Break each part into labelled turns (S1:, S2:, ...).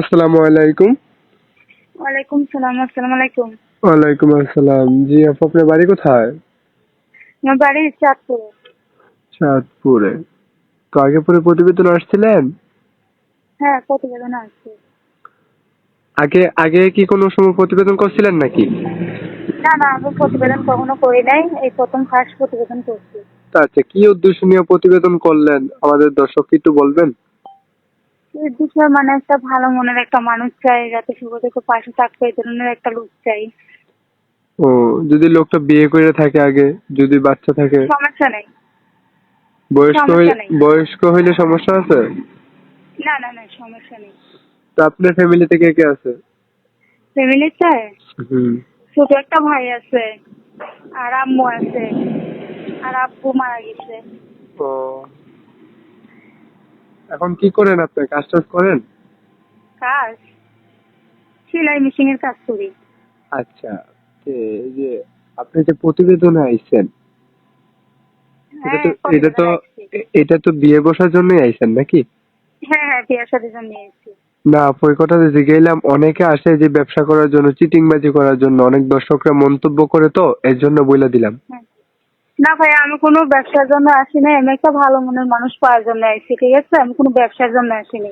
S1: আসসালামু আলাইকুম।
S2: ওয়ালাইকুম সালাম আসসালামু আলাইকুম।
S1: ওয়ালাইকুম আসসালাম। জি আপু আপনার বাড়ি কোথায়?
S2: আমার বাড়ি চাঁদপুর।
S1: চাঁদপুরে। তো আগে পরে প্রতিবেদন আসছিলেন?
S2: হ্যাঁ প্রতিবেদন আছে
S1: আগে আগে কি কোনো সময় প্রতিবেদন করছিলেন নাকি?
S2: না না আমি প্রতিবেদন কখনো করি নাই। এই প্রথম ফার্স্ট প্রতিবেদন করছি।
S1: আচ্ছা কি উদ্দেশ্য নিয়ে প্রতিবেদন করলেন? আমাদের দর্শক একটু বলবেন?
S2: বিষয়ে মানে একটা ভালো মনের একটা মানুষ চাই যাতে সুখে থেকে পাশে থাকবে এই ধরনের একটা লোক চাই।
S1: ও যদি লোকটা বিয়ে করে থাকে আগে যদি বাচ্চা থাকে?
S2: সমস্যা নেই।
S1: বয়স্ক বয়স্ক হইলে সমস্যা আছে?
S2: না না না সমস্যা নেই।
S1: তো আপনার ফ্যামিলিতে কে কে আছে?
S2: ফ্যামিলিতে
S1: হুম।
S2: ছোট একটা ভাই আছে আর আম্মু আছে আর আব্বু মারা গেছে।
S1: ও এখন কি করেন আপনি? কাজ টাজ করেন?
S2: কাজ। সেলাই মেশিনের কাজ করি।
S1: আচ্ছা এই যে আপনি যে প্রতিবেদনে আইছেন এটা তো
S2: হ্যাঁ,
S1: এটা তো এটা তো বিয়ে বসার জন্যই আইছেন নাকি?
S2: হ্যাঁ হ্যাঁ বিয়ের সাথে জন্য এসেছি
S1: না ওই কথাটা যে গেলাম অনেকে আসে যে ব্যবসা করার জন্য চিটিংবাজি করার জন্য অনেক দর্শকরা মন্তব্য করে তো এর জন্য বলে দিলাম।
S2: না ভাই আমি কোনো ব্যবসার জন্য আসি আসিনি। আমি একটা ভালো মনের মানুষ পাওয়ার জন্য আসছি ঠিক আছে? আমি কোনো ব্যবসার জন্য আসিনি।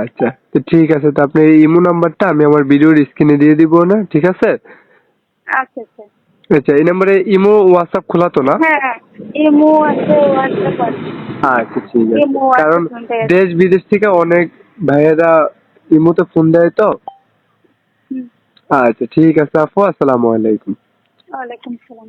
S1: আচ্ছা তো ঠিক আছে তো আপনি ইমো নাম্বারটা আমি আমার ভিডিওর স্ক্রিনে দিয়ে দিব না ঠিক আছে?
S2: আচ্ছা আচ্ছা।
S1: আচ্ছা এই নাম্বারে ইমো হোয়াটসঅ্যাপ খোলা তো না?
S2: হ্যাঁ হ্যাঁ। ইমো আছে হোয়াটসঅ্যাপ আছে।
S1: আচ্ছা ঠিক আছে। কারণ দেশ বিদেশ থেকে অনেক ভাইয়েরা ইমোতে ফোন দেয় তো? আচ্ছা ঠিক আছে আপু আসসালামু আলাইকুম।
S2: ওয়ালাইকুম সালাম